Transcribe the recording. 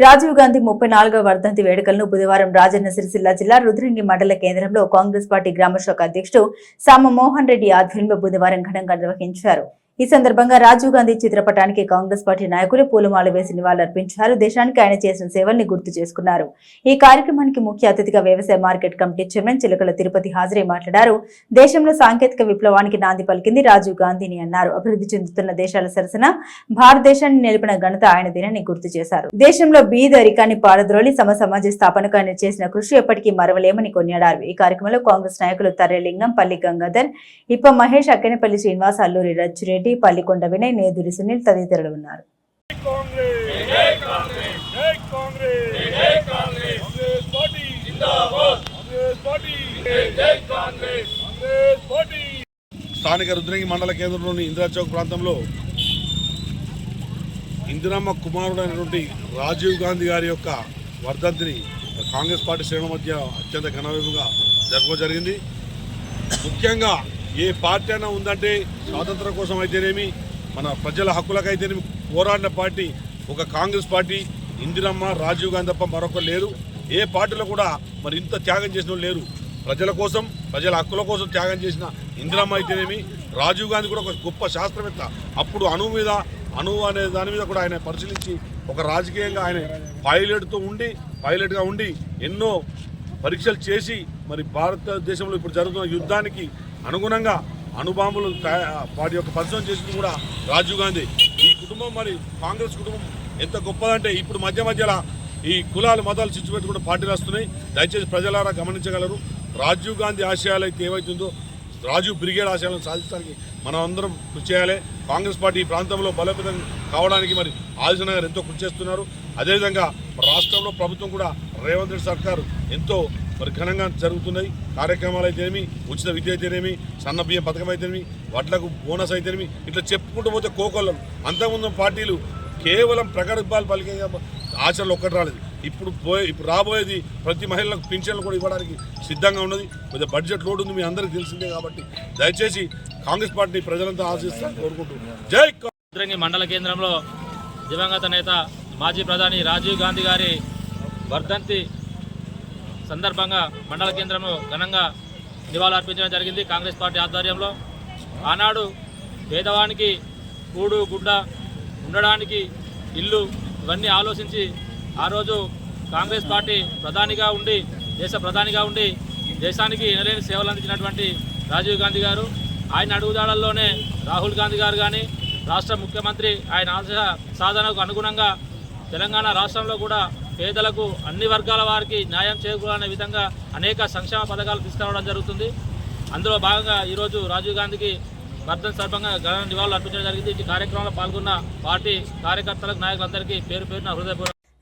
రాజీవ్ గాంధీ ముప్పై నాలుగవ వర్ధంతి వేడుకలను బుధవారం రాజన్న సిరిసిల్ల జిల్లా రుద్రంగి మండల కేంద్రంలో కాంగ్రెస్ పార్టీ గ్రామ శాఖ అధ్యక్షుడు సామ మోహన్ రెడ్డి ఆధ్వర్యంలో బుధవారం ఘనంగా నిర్వహించారు. ఈ సందర్భంగా రాజీవ్ గాంధీ చిత్రపటానికి కాంగ్రెస్ పార్టీ నాయకులు పూలమాల వేసి నివాళులర్పించారు. దేశానికి ఆయన చేసిన సేవల్ని గుర్తు చేసుకున్నారు. ఈ కార్యక్రమానికి ముఖ్య అతిథిగా వ్యవసాయ market committee chairman Chilakala Tirupati హాజరై మాట్లాడారు. దేశంలో సాంకేతిక విప్లవానికి నాంది పలికింది రాజీవ్ గాంధీని అన్నారు. అభివృద్ధి చెందుతున్న దేశాల సరసన భారతదేశాన్ని నిలిపిన ఘనత ఆయనదేనని గుర్తు చేశారు. దేశంలో బీదరికాన్ని పారద్రోలి సమ సమాజ స్థాపనకు ఆయన చేసిన కృషి ఎప్పటికీ మరవలేమని కొనియాడారు. ఈ కార్యక్రమంలో కాంగ్రెస్ నాయకులు తర్రెలింగం పల్లి గంగాధర్ ఇప్ప మహేష్ అక్కెనపల్లి శ్రీనివాస్ అల్లూరి రచ్చిరెడ్డి పల్లికొండ వినయ్ నేదురి సునీల్ తదితరులు ఉన్నారు. స్థానిక రుద్రంగి మండల కేంద్రంలోని ఇందిరా చౌక్ ప్రాంతంలో ఇందిరమ్మ కుమారుడైనటువంటి రాజీవ్ గాంధీ గారి యొక్క వర్ధంతిని కాంగ్రెస్ పార్టీ శ్రేణుల మధ్య అత్యంత ఘనవేగంగా జరపడం జరిగింది. ముఖ్యంగా ఏ పార్టీ అయినా ఉందంటే స్వాతంత్రం కోసం అయితేనేమి మన ప్రజల హక్కులకైతేనేమి పోరాడిన పార్టీ ఒక కాంగ్రెస్ పార్టీ ఇందిరమ్మ రాజీవ్ గాంధీ తప్ప మరొకరు లేరు. ఏ పార్టీలో కూడా మరి ఇంత త్యాగం చేసిన వాళ్ళు లేరు. ప్రజల కోసం ప్రజల హక్కుల కోసం త్యాగం చేసిన ఇందిరమ్మ అయితేనేమి రాజీవ్ గాంధీ కూడా ఒక గొప్ప శాస్త్రవేత్త. అప్పుడు అణువు మీద అణువు అనే దాని మీద కూడా ఆయన పరిశీలించి ఒక రాజకీయంగా ఆయన పైలట్తో ఉండి పైలట్గా ఉండి ఎన్నో పరీక్షలు చేసి మరి భారతదేశంలో ఇప్పుడు జరుగుతున్న యుద్ధానికి అనుగుణంగా అణుబాంబులు వాటి యొక్క పరిశ్రమ చేసింది కూడా రాజీవ్ గాంధీ. ఈ కుటుంబం మరి కాంగ్రెస్ కుటుంబం ఎంత గొప్పదంటే ఇప్పుడు మధ్య మధ్యలో ఈ కులాలు మతాలు చిచ్చు కూడా పార్టీలు వస్తున్నాయి. దయచేసి ప్రజలారా గమనించగలరు. రాజీవ్ గాంధీ ఆశయాలు అయితే ఏవైతుందో రాజీవ్ బ్రిగేడ్ ఆశయాలను సాధించడానికి మనం అందరం కృషి చేయాలి. కాంగ్రెస్ పార్టీ ఈ ప్రాంతంలో బలోపేతం కావడానికి మరి ఆలోచన గారు ఎంతో కృషి చేస్తున్నారు. అదేవిధంగా రాష్ట్రంలో ప్రభుత్వం కూడా రేవంత్ రెడ్డి సర్కారు ఎంతో మరి ఘనంగా జరుగుతున్నాయి. కార్యక్రమాలు అయితేనేమి ఉచిత విద్య అయితేనేమి సన్న బియ్యం పథకం అయితేనేమి వడ్లకు బోనస్ అయితేనేమి ఇట్లా చెప్పుకుంటూ పోతే కోకొల్లం. అంతకుముందు పార్టీలు కేవలం ప్రగల్భాలు పలికే ఆచరణలు ఒక్కటి రాలేదు. ఇప్పుడు పోయే ఇప్పుడు రాబోయేది ప్రతి మహిళలకు పింఛన్లు కూడా ఇవ్వడానికి సిద్ధంగా ఉన్నది. కొద్దిగా బడ్జెట్ లోడ్ ఉంది మీ అందరికీ తెలిసిందే కాబట్టి దయచేసి కాంగ్రెస్ పార్టీ ప్రజలంతా ఆశిస్తాను కోరుకుంటున్నాను. జై కాంగ్రెస్. మండల కేంద్రంలో దివంగత నేత మాజీ ప్రధాని రాజీవ్ గాంధీ గారి వర్ధంతి సందర్భంగా మండల కేంద్రంలో ఘనంగా నివాళులర్పించడం జరిగింది కాంగ్రెస్ పార్టీ ఆధ్వర్యంలో. ఆనాడు పేదవానికి కూడు గుడ్డ ఉండడానికి ఇల్లు ఇవన్నీ ఆలోచించి ఆ రోజు కాంగ్రెస్ పార్టీ ప్రధానిగా ఉండి దేశ ప్రధానిగా ఉండి దేశానికి ఎనలేని సేవలు అందించినటువంటి రాజీవ్ గాంధీ గారు ఆయన అడుగుదాడల్లోనే రాహుల్ గాంధీ గారు కానీ రాష్ట్ర ముఖ్యమంత్రి ఆయన ఆశ సాధనకు అనుగుణంగా తెలంగాణ రాష్ట్రంలో కూడా పేదలకు అన్ని వర్గాల వారికి న్యాయం చేకూరనే విధంగా అనేక సంక్షేమ పథకాలు తీసుకురావడం జరుగుతుంది. అందులో భాగంగా ఈరోజు రాజీవ్ గాంధీకి వర్ధన సందర్భంగా ఘన నివాళులు అర్పించడం జరిగింది. ఈ కార్యక్రమంలో పాల్గొన్న పార్టీ కార్యకర్తలకు నాయకులందరికీ పేరు పేరున హృదయపూర్వక